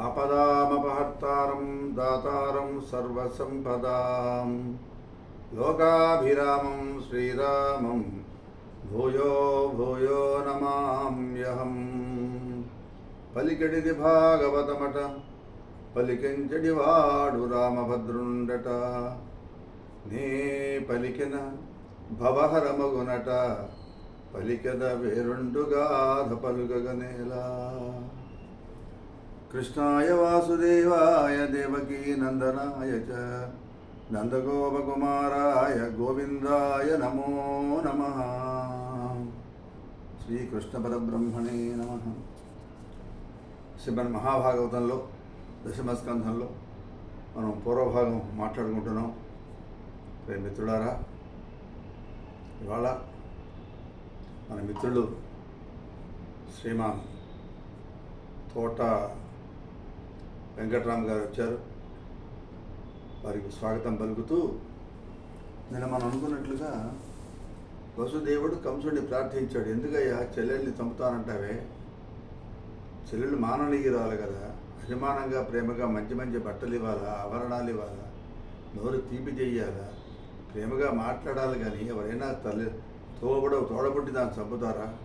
ఆపదామపహర్తారం దాతారం సర్వసంపదాం. లోకాభిరామం శ్రీరామం భూయో భూయో నమామ్యహం. పలికెడిది భాగవతమట పలికించడి వాడు రామభద్రుండట. నే పలికిన భవహరమగునట పలికద వేరుండుగాధ పలుగగనేలా కృష్ణాయ వాసుదేవాయ దేవకీ నందనాయ చ. నందగోపకుమారాయ గోవిందాయ నమో నమ. శ్రీకృష్ణ పరబ్రహ్మణే నమ. శ్రీమన్ మహాభాగవతంలో దశమస్కంధంలో మనం పూర్వభాగం మాట్లాడుకుంటున్నాం. రే మిత్రులారా ఇవాళ మన మిత్రులు శ్రీమాన్ తోట వెంకట్రామ్ గారు వచ్చారు. వారికి స్వాగతం పలుకుతూ నిన్న మనం అనుకున్నట్లుగా వసుదేవుడు కంసుడిని ప్రార్థించాడు. ఎందుకయ్యా? చెల్లెల్ని చంపుతానంటావే? చెల్లెళ్ళు మానవీయురాలు కదా. అభిమానంగా ప్రేమగా మంచి మంచి బట్టలు ఇవ్వాలా? ఆభరణాలు ఇవ్వాలా? నోరు తీపి చెయ్యాలా? ప్రేమగా మాట్లాడాలి కానీ ఎవరైనా తల్లి తోబడో తోడబుట్టి దాన్ని చంపుతారా?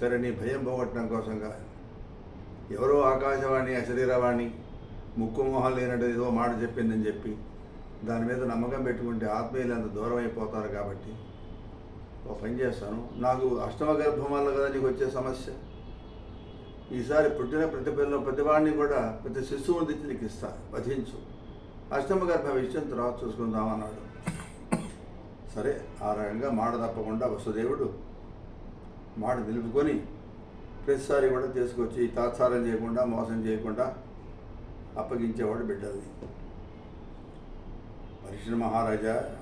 సరే నీ భయం పోగొట్టడం కోసంగా ఎవరో ఆకాశవాణి అశరీరవాణి ముక్కు మొహం లేనట్టు ఏదో మాట చెప్పిందని చెప్పి దాని మీద నమ్మకం పెట్టుకుంటే ఆత్మీయులు అంత దూరం అయిపోతారు కాబట్టి ఒక పని చేస్తాను. నాకు అష్టమ గర్భం వల్ల కదా నీకు వచ్చే సమస్య. ఈసారి పుట్టిన ప్రతి పిల్ల ప్రతివాడిని కూడా ప్రతి శిశువుని తెచ్చి నీకు ఇస్తా వధించు. అష్టమ గర్భ విషయం తర్వాత చూసుకుందామన్నాడు సరే ఆ రకంగా మాట తప్పకుండా వసుదేవుడు మాట నిలుపుకొని ప్రతిసారి కూడా తీసుకొచ్చి తాత్సారం చేయకుండా మోసం చేయకుండా అప్పగించేవాడు బిడ్డల్ని. పరీక్షణ మహారాజా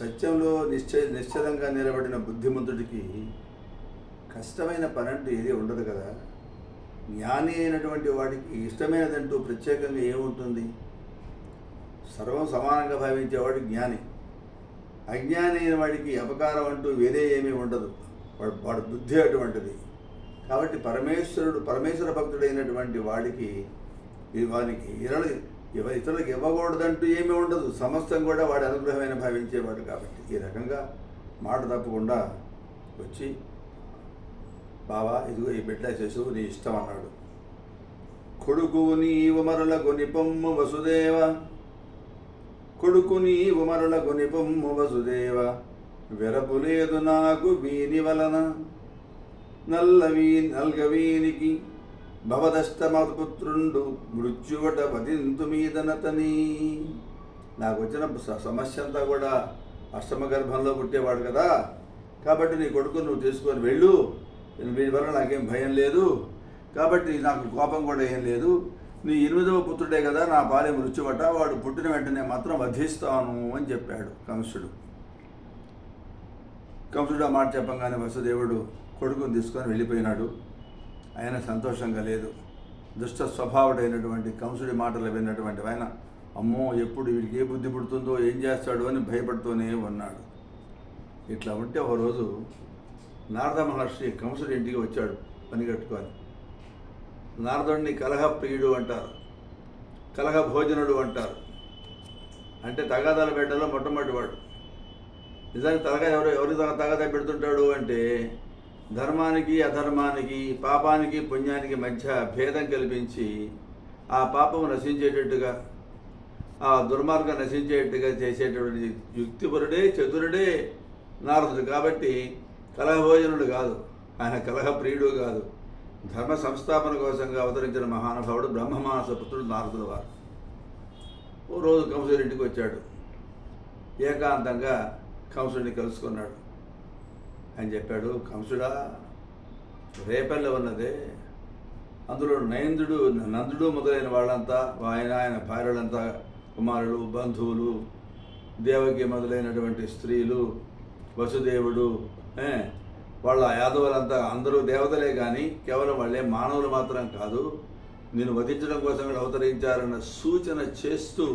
సత్యంలో నిశ్చయ నిశ్చలంగా నిలబడిన బుద్ధిమంతుడికి కష్టమైన పని అంటూ ఏది ఉండదు కదా. జ్ఞాని అయినటువంటి వాడికి ఇష్టమైనదంటూ ప్రత్యేకంగా ఏముంటుంది? సర్వం సమానంగా భావించేవాడు జ్ఞాని. అజ్ఞాని అయిన వాడికి అపకారం అంటూ వేరే ఏమీ ఉండదు. వాడు వాడు బుద్ధి అటువంటిది. కాబట్టి పరమేశ్వరుడు పరమేశ్వర భక్తుడైనటువంటి వాడికి ఈ వానికి ఇరలు ఇవ ఇతరులకు ఇవ్వకూడదంటూ ఏమీ ఉండదు. సమస్తం కూడా వాడి అనుగ్రహమైన భావించేవాడు కాబట్టి ఈ రకంగా మాట తప్పకుండా వచ్చి బావా ఇదిగో ఈ బిడ్డ శశువు నీ ఇష్టం అన్నాడు. కొడుకు నీవు మరల కొనిపొమ్ము వసుదేవ కొడుకు నీవు మరల కొనిపొమ్ము వసుదేవ వెరపులేదు నాకు వీని వలన. నల్లవీ నల్గవీనికి భవదష్టమపుత్రుండు మృత్యువట వధింతు మీదనతని. నాకు వచ్చిన సమస్య అంతా కూడా అష్టమ గర్భంలో పుట్టేవాడు కదా. కాబట్టి నీ కొడుకు నువ్వు తీసుకొని వెళ్ళు. వీడి వల్ల నాకేం భయం లేదు. కాబట్టి నాకు కోపం కూడా ఏం లేదు. నీ ఎనిమిదవ పుత్రుడే కదా నా భార్య మృత్యువట. వాడు పుట్టిన వెంటనే మాత్రం వధిస్తాను అని చెప్పాడు కంసుడు. కంసుడు ఆ మాట చెప్పంగానే వసుదేవుడు కొడుకుని తీసుకొని వెళ్ళిపోయినాడు. ఆయన సంతోషంగా లేదు. దుష్ట స్వభావుడైనటువంటి కంసుడి మాటలు విన్నటువంటి ఆయన అమ్మో ఎప్పుడు వీడికి ఏ బుద్ధి పుడుతుందో ఏం చేస్తాడో అని భయపడుతూనే ఉన్నాడు. ఇట్లా ఉంటే ఒక రోజు నారద మహర్షి కంసుడి ఇంటికి వచ్చాడు పని కట్టుకొని. నారదుడిని కలహప్రియుడు అంటారు కలహ భోజనుడు అంటారు. అంటే తగాదాల బిడ్డలో మొట్టమొదటివాడు నిజానికి తలగా ఎవరు ఎవరి తగ- పెడుతుంటాడు అంటే ధర్మానికి అధర్మానికి పాపానికి పుణ్యానికి మధ్య భేదం కల్పించి ఆ పాపం నశించేటట్టుగా ఆ దుర్మార్గం నశించేట్టుగా చేసేటటువంటి యుక్తిపరుడే చతురుడే నారదుడు. కాబట్టి కలహభోజనుడు కాదు. ఆయన కలహ ప్రియుడు కాదు. ధర్మ సంస్థాపన కోసంగా అవతరించిన మహానుభావుడు బ్రహ్మమానస పుత్రుడు నారదుడు వారు. ఓ రోజు కంసుడి ఇంటికి వచ్చాడు. ఏకాంతంగా కంసుడిని కలుసుకున్నాడు. ఆయన చెప్పాడు కంసుడా రేపల్లె ఉన్నదే. అందులో నయందుడు నందుడు మొదలైన వాళ్ళంతా ఆయన ఆయన భార్యలంతా కుమారులు బంధువులు దేవకి మొదలైనటువంటి స్త్రీలు వసుదేవుడు వాళ్ళ యాదవులంతా అందరూ దేవతలే కానీ కేవలం వాళ్ళే మానవులు మాత్రం కాదు. నేను వధించడం కోసం అవతరించారన్న సూచన చేస్తూ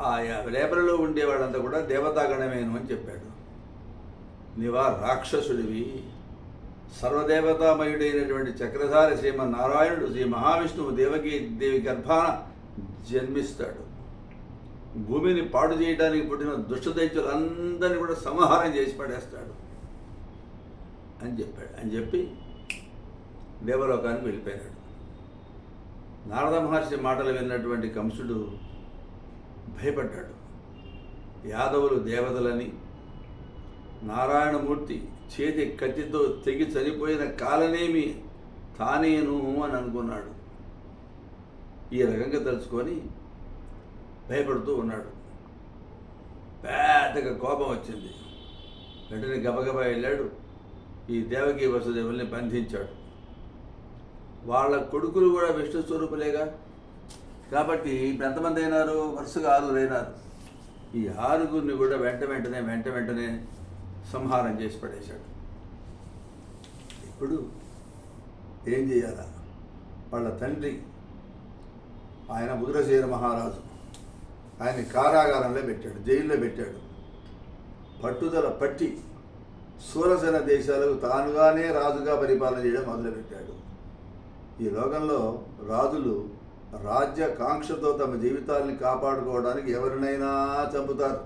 ఆ యా- రేపలలో ఉండే వాళ్ళంతా కూడా దేవతాగణమేను అని చెప్పాడు. నీవా రాక్షసుడివి. సర్వదేవతామయుడైనటువంటి చక్రధారి శ్రీమన్నారాయణుడు శ్రీ మహావిష్ణువు దేవకి దేవి గర్భాన జన్మిస్తాడు. భూమిని పాడు చేయడానికి పుట్టిన దుష్టదైత్యులందరినీ కూడా సంహారం చేసి పడేస్తాడు అని చెప్పాడు. అని చెప్పి దేవలోకానికి వెళ్ళిపోయాడు నారద మహర్షి మాటలు విన్నటువంటి కంసుడు భయపడ్డాడు. యాదవులు దేవతలని నారాయణమూర్తి చేతి కత్తితో తెగి చనిపోయిన కాలనేమి తానేను అని అనుకున్నాడు. ఈ రకంగా తలుచుకొని భయపడుతూ ఉన్నాడు. పెద్దగా కోపం వచ్చింది. వెంటనే గబగబా వెళ్ళాడు. ఈ దేవకీ వసుదేవుల్ని బంధించాడు. వాళ్ళ కొడుకులు కూడా విష్ణు స్వరూపులేగా కాబట్టి ఇప్పుడు ఎంతమంది అయినారు వరుసగా ఆరుగురు అయినారు. ఈ ఆరుగురిని కూడా వెంట వెంటనే వెంట వెంటనే సంహారం చేసి పడేశాడు. ఇప్పుడు ఏం చేయాలా? వాళ్ళ తండ్రి ఆయన ముద్రసేన మహారాజు ఆయన కారాగారంలో పెట్టాడు జైల్లో పెట్టాడు. పట్టుదల పట్టి సూరసేన దేశాలకు తానుగానే రాజుగా పరిపాలన చేయడం మొదలుపెట్టాడు. ఈ లోకంలో రాజులు రాజ్య కాంక్షతో తమ జీవితాల్ని కాపాడుకోవడానికి ఎవరినైనా చంపుతారు.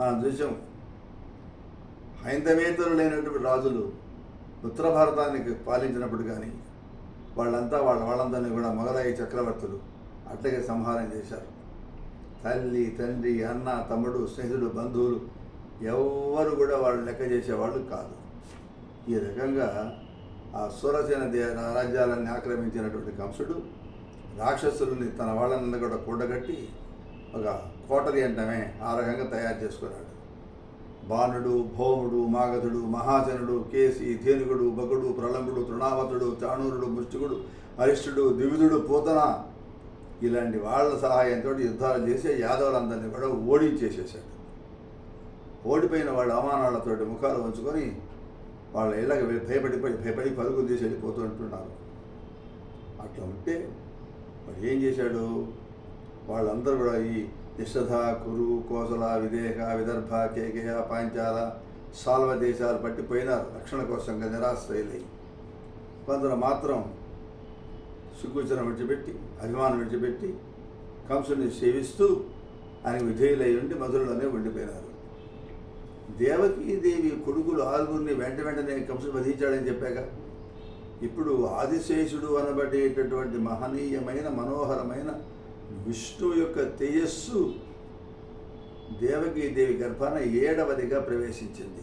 మనం చూసాం హైందవేతరులైనటువంటి రాజులు ఉత్తర భారతానికి పాలించినప్పుడు కానీ వాళ్ళంతా వాళ్ళ వాళ్ళందరినీ కూడా మొగలాయి చక్రవర్తులు అట్లాగే సంహారం చేశారు. తల్లి తండ్రి అన్న తమ్ముడు స్నేహితుడు బంధువులు ఎవ్వరు కూడా వాళ్ళు లెక్క చేసేవాళ్ళు కాదు. ఈ రకంగా ఆ సురసేన దే రాజ్యాలన్నీ ఆక్రమించినటువంటి కంసుడు రాక్షసుల్ని తన వాళ్ళని కూడా కూడగట్టి ఒక కోటరి అంటమే ఆ రకంగా తయారు చేసుకున్నాడు. బాణుడు భౌముడు మాగధుడు మహాజనుడు కేసి ధేనుగుడు బగుడు ప్రళంబుడు తృణావతుడు చాణూరుడు ముష్టికుడు అరిష్టుడు ద్వివిధుడు పూతన ఇలాంటి వాళ్ళ సహాయంతో యుద్ధాలు చేసి యాదవులందరినీ కూడా ఓడించేసేసాడు ఓడిపోయిన వాళ్ళ అవమానాలతోటి ముఖాలు ఉంచుకొని వాళ్ళ ఇళ్ళకి భయపడిపోయి భయపడి పరుగులు తీసి వెళ్ళిపోతూ ఉంటున్నారు. అట్లా ఉంటే మరి ఏం చేశాడు? వాళ్ళందరూ కూడా ఈ నిషధ కురు కోసల విదేహ విదర్భ కేకేయ పాంచాల సాల్వ దేశాలు పట్టిపోయినారు. రక్షణ కోసంగా నిరాశ్రయులై. కొందరు మాత్రం సుకూచనం విడిచిపెట్టి అభిమానం విడిచిపెట్టి కంసుని సేవిస్తూ ఆయన విధేయులై ఉండి మధురలోనే ఉండిపోయినారు. దేవకీదేవి కొడుకులు ఆరుగురిని వెంట వెంటనే కంసుడు వధించాడని చెప్పాక ఇప్పుడు ఆదిశేషుడు అనబడేటటువంటి మహనీయమైన మనోహరమైన విష్ణు యొక్క తేజస్సు దేవకీదేవి గర్భాన ఏడవదిగా ప్రవేశించింది.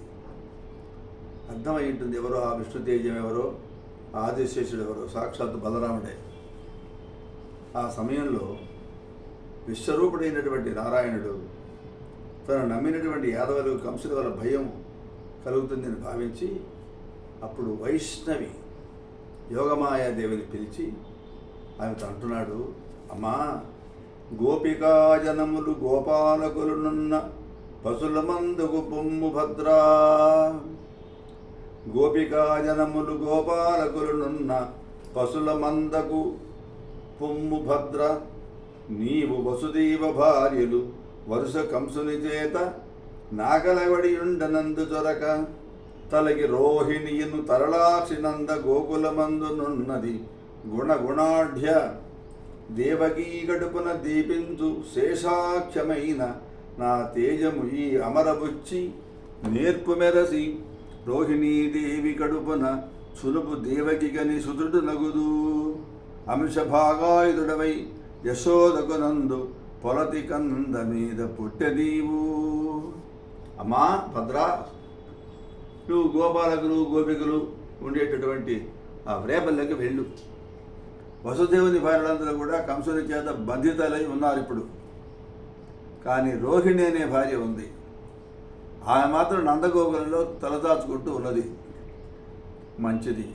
అర్థమై ఉంటుంది ఎవరో ఆ విష్ణు తేజం ఎవరో ఆదిశేషుడు ఎవరో సాక్షాత్ బలరాముడే. ఆ సమయంలో విశ్వరూపుడైనటువంటి నారాయణుడు తను నమ్మినటువంటి యాదవులు కంసుల వల్ల భయం కలుగుతుందని భావించి అప్పుడు వైష్ణవి యోగమాయాదేవిని పిలిచి ఆమెతో అంటున్నాడు అమ్మా గోపికాజనములు గోపాలకులునున్న పశుల మందుకు బొమ్ము భద్రా. గోపికాజనములు గోపాలకులునున్న పశుల మందకు పొమ్ము భద్ర. నీవు వసుదీవ భార్యలు వరుస కంసుని చేత నాగలవడి ఉండనందు చొరక. తలకి రోహిణియును తరళాక్షినంద గోకులమందునున్నది గుణగుణాఢ్య దేవకీ గడుపున దీపించు శేషాఖ్యమైన నా తేజము ఈ అమరబుచ్చి నేర్పు మెరసి. రోహిణీదేవి కడుపున సులుపు దేవకిగని సుతుడు నగుదు. అంశభాగాయుధుడవై యశోదకునందు పొలతి కంద మీద పుట్టెదీవు. అమ్మా భద్రా. నువ్వు గోపాలకులు గోపికలు ఉండేటటువంటి ఆ వ్రేపల్లోకి వెళ్ళు. వసుదేవుని భార్యలందరూ కూడా కంసుని చేత బంధితులై ఉన్నారు ఇప్పుడు. కానీ రోహిణి అనే భార్య ఉంది. ఆమె మాత్రం నందగోకులంలో తలదాచుకుంటూ ఉన్నది. మంచిది.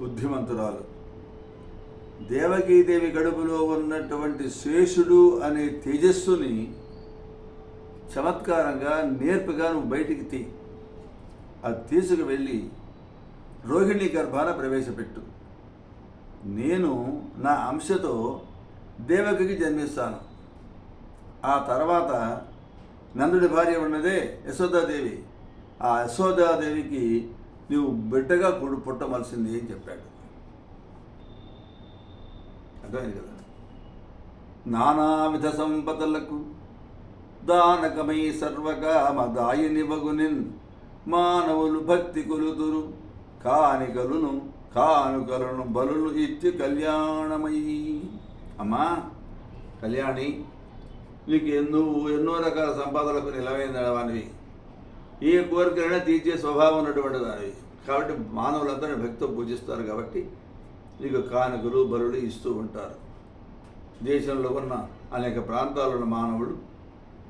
బుద్ధిమంతురాలు. దేవకీదేవి గడుపులో ఉన్నటువంటి శేషుడు అనే తేజస్సుని చమత్కారంగా నేర్పుగా నువ్వు బయటికి తీ. అది తీసుకువెళ్ళి రోహిణి గర్భాన ప్రవేశపెట్టు. నేను నా అంశతో దేవకికి జన్మిస్తాను. ఆ తర్వాత నందుడి భార్య ఉన్నదే యశోదాదేవి. ఆ యశోదాదేవికి నువ్వు బిడ్డగా కొడు పుట్టవలసింది అని చెప్పాడు. అర్థమైంది కదా? నానావిధ సంపదలకు దానకమై సర్వకామ దాయిని మానవులు భక్తి కొలుదురు. కానికలును కానుకలను బలులు ఇచ్చి కళ్యాణమయ్యి అమ్మా కళ్యాణి నీకు ఎన్నో ఎన్నో రకాల సంపాదనలకు నిలవైన వానివి ఏ కోరికలైనా తీర్చే స్వభావం ఉన్నటువంటి దానివి కాబట్టి మానవులందరూ భక్తితో పూజిస్తారు కాబట్టి నీకు కానుకలు బలులు ఇస్తూ ఉంటారు. దేశంలో ఉన్న అనేక ప్రాంతాల్లో ఉన్న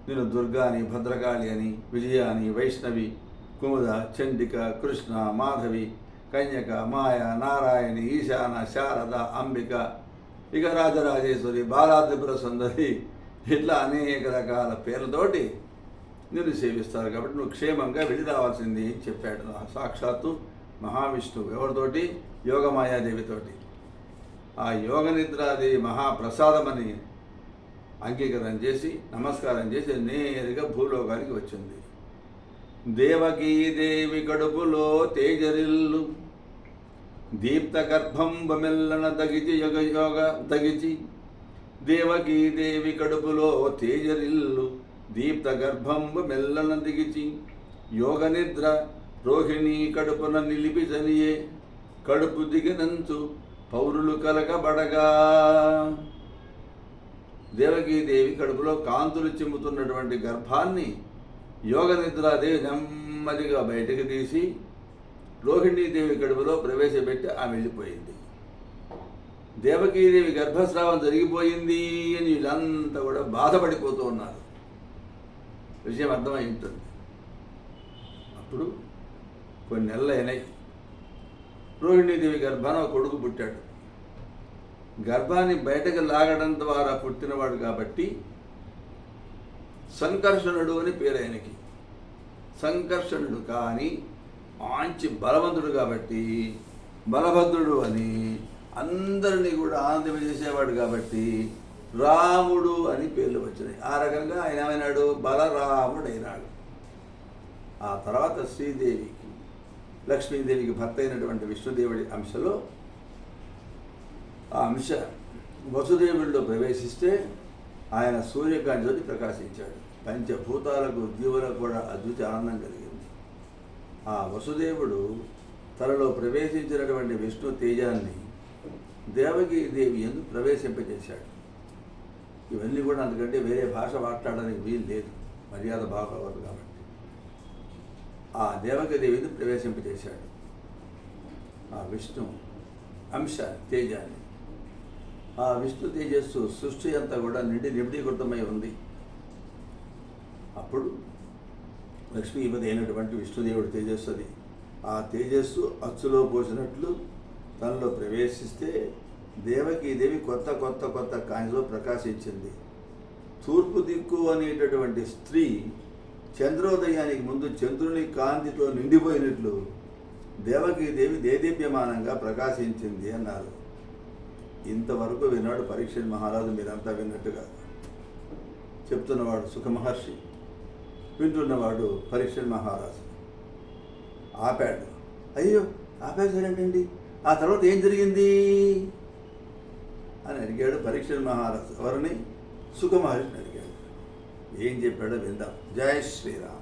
నేను దుర్గా అని భద్రకాళి అని విజయ అని వైష్ణవి కుముద చండిక కృష్ణ మాధవి కన్యక మాయ నారాయణి ఈశాన శారద అంబిక ఇక రాజరాజేశ్వరి బాలాత్రిపుర సుందరి ఇట్లా అనేక రకాల పేర్లతోటి నిన్ను సేవిస్తారు కాబట్టి నువ్వు క్షేమంగా వెళ్ళి రావాల్సింది అని చెప్పాడు. సాక్షాత్తు మహావిష్ణువు ఎవరితోటి? యోగమాయాదేవితోటి. ఆ యోగ నిద్రాదేవి మహాప్రసాదమని అంగీకారం చేసి నమస్కారం చేసి నేరుగా భూలోకానికి వచ్చింది. దేవకీదేవి కడుపులో తేజరిల్లు. దీప్త గర్భంబమెల్లన దగిచి యోగ యోగ దగిచి దేవకీదేవి కడుపులో తేజరిల్లు. దీప్త గర్భంబు మెల్లన దిగిచి యోగ నిద్ర రోహిణి కడుపున నిలిపి చనియే కడుపు దిగినంచు పౌరులు కలగబడగా దేవకీదేవి కడుపులో కాంతులు చిమ్ముతున్నటువంటి గర్భాన్ని యోగ నిద్రాదేవి నెమ్మదిగా బయటకు తీసి రోహిణీదేవి గడుపులో ప్రవేశపెట్టి ఆమె వెళ్ళిపోయింది. దేవకీదేవి గర్భస్రావం జరిగిపోయింది అని వీళ్ళంతా కూడా బాధపడిపోతూ ఉన్నారు. విషయం అర్థమై ఉంటుంది అప్పుడు కొన్ని నెలలు అయినాయి రోహిణీదేవి గర్భాన ఒక కొడుకు పుట్టాడు. గర్భాన్ని బయటకు లాగడం ద్వారా పుట్టినవాడు కాబట్టి సంకర్షణుడు అని పేరు ఆయనకి. సంకర్షణుడు కానీ మంచి బలవంతుడు కాబట్టి బలభద్రుడు అని అందరినీ కూడా ఆనందింపజేసేవాడు కాబట్టి రాముడు అని పేర్లు వచ్చినాయి. ఆ రకంగా ఆయన ఏమైనాడు? బలరాముడు అయినాడు ఆ తర్వాత శ్రీదేవికి లక్ష్మీదేవికి భర్త అయినటువంటి విష్ణుదేవుడి అంశలో ఆ అంశ వసుదేవుడిలో ప్రవేశిస్తే ఆయన సూర్యకాంతితోటి ప్రకాశించాడు. పంచభూతాలకు జీవులకు కూడా అద్భుత ఆనందం కలిగింది. ఆ వసుదేవుడు తనలో ప్రవేశించినటువంటి విష్ణు తేజాన్ని దేవకి దేవి ఎందుకు ప్రవేశింపజేశాడు. ఇవన్నీ కూడా అందుకంటే వేరే భాష మాట్లాడడానికి వీలు లేదు. మర్యాద బాగోవాలి కాబట్టి. ఆ దేవకి దేవిని ప్రవేశింపజేశాడు. ఆ విష్ణు అంశ తేజాన్ని. ఆ విష్ణు తేజస్సు సృష్టి అంతా కూడా నిండి నిబిడీకృతమై ఉంది. అప్పుడు లక్ష్మీపతి అయినటువంటి విష్ణుదేవుడు తేజస్సు అది. ఆ తేజస్సు అచ్చులో పోసినట్లు తనలో ప్రవేశిస్తే దేవకీదేవి కొత్త కొత్త కొత్త కాంతిలో ప్రకాశించింది. తూర్పు దిక్కు అనేటటువంటి స్త్రీ చంద్రోదయానికి ముందు చంద్రుని కాంతితో నిండిపోయినట్లు దేవకీదేవి దేదీప్యమానంగా ప్రకాశించింది అన్నారు. ఇంతవరకు విన్నాడు పరీక్ష మహారాజు మీరంతా విన్నట్టుగా చెప్తున్నవాడు సుఖమహర్షి. వింటున్నవాడు పరీక్ష మహారాజు. ఆపాడు. అయ్యో ఆపేశారేంటండి ఆ తర్వాత ఏం జరిగింది? అని అడిగాడు పరీక్ష మహారాజు. ఎవరిని? సుఖమహర్షిని అడిగాడు. ఏం చెప్పాడో విందాం. జై శ్రీరామ్.